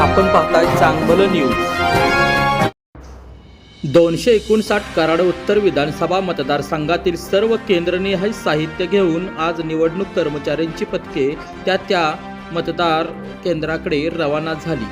आपण पाहताय चांगलं न्यूज. दोनशे एकोणसाठ कराड उत्तर विधानसभा मतदारसंघातील सर्व केंद्रनिहाय साहित्य घेऊन आज निवडणूक कर्मचाऱ्यांची पथके त्या त्या मतदार केंद्राकडे रवाना झाली.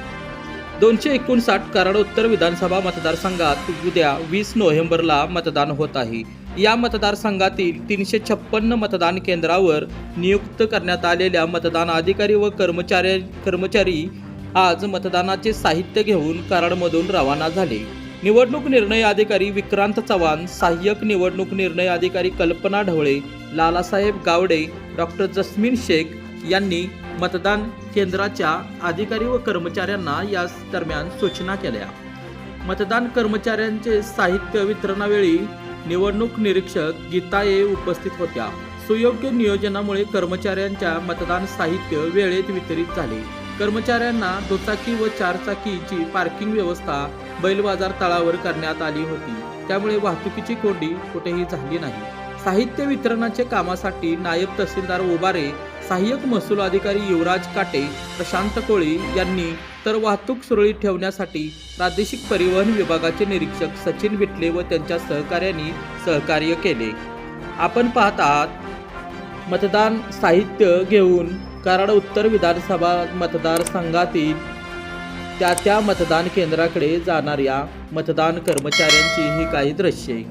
दोनशे एकोणसाठ कराड उत्तर विधानसभा मतदारसंघात उद्या वीस नोव्हेंबरला मतदान होत आहे. या मतदारसंघातील तीनशे छप्पन्न मतदान केंद्रावर नियुक्त करण्यात आलेल्या मतदान अधिकारी व कर्मचारी कर्मचारी आज मतदानाचे साहित्य घेऊन कराडमधून रवाना झाले. निवडणूक निर्णय अधिकारी विक्रांत चव्हाण सहाय्यक निवडणूक निर्णय अधिकारी कल्पना ढवळे लालासाहेब गावडे डॉक्टर जस्मीन शेख यांनी मतदान केंद्राच्या अधिकारी व कर्मचाऱ्यांना या दरम्यान सूचना केल्या. मतदान कर्मचाऱ्यांचे साहित्य वितरणावेळी निवडणूक निरीक्षक गीता ए उपस्थित होत्या. सुयोग्य नियोजनामुळे कर्मचाऱ्यांच्या मतदान साहित्य वेळेत वितरित झाले. कर्मचाऱ्यांना दुचाकी व चारचाकीची पार्किंग व्यवस्था बैल बाजार तळावर करण्यात आली होती. त्यामुळे वाहतुकीची कोंडी कुठेही झाली नाही. साहित्य वितरणाचे कामासाठी नायब तहसीलदार ओबारे सहाय्यक महसूल अधिकारी युवराज काटे प्रशांत कोळी यांनी तर वाहतूक सुरळीत ठेवण्यासाठी प्रादेशिक परिवहन विभागाचे निरीक्षक सचिन विटले व त्यांच्या सहकार्यांनी सहकार्य केले. आपण पाहत आहात मतदान साहित्य घेऊन कराड उत्तर विधानसभा मतदारसंघातील त्या त्या मतदान केंद्राकडे जाणाऱ्या मतदान कर्मचाऱ्यांची ही काही दृश्ये.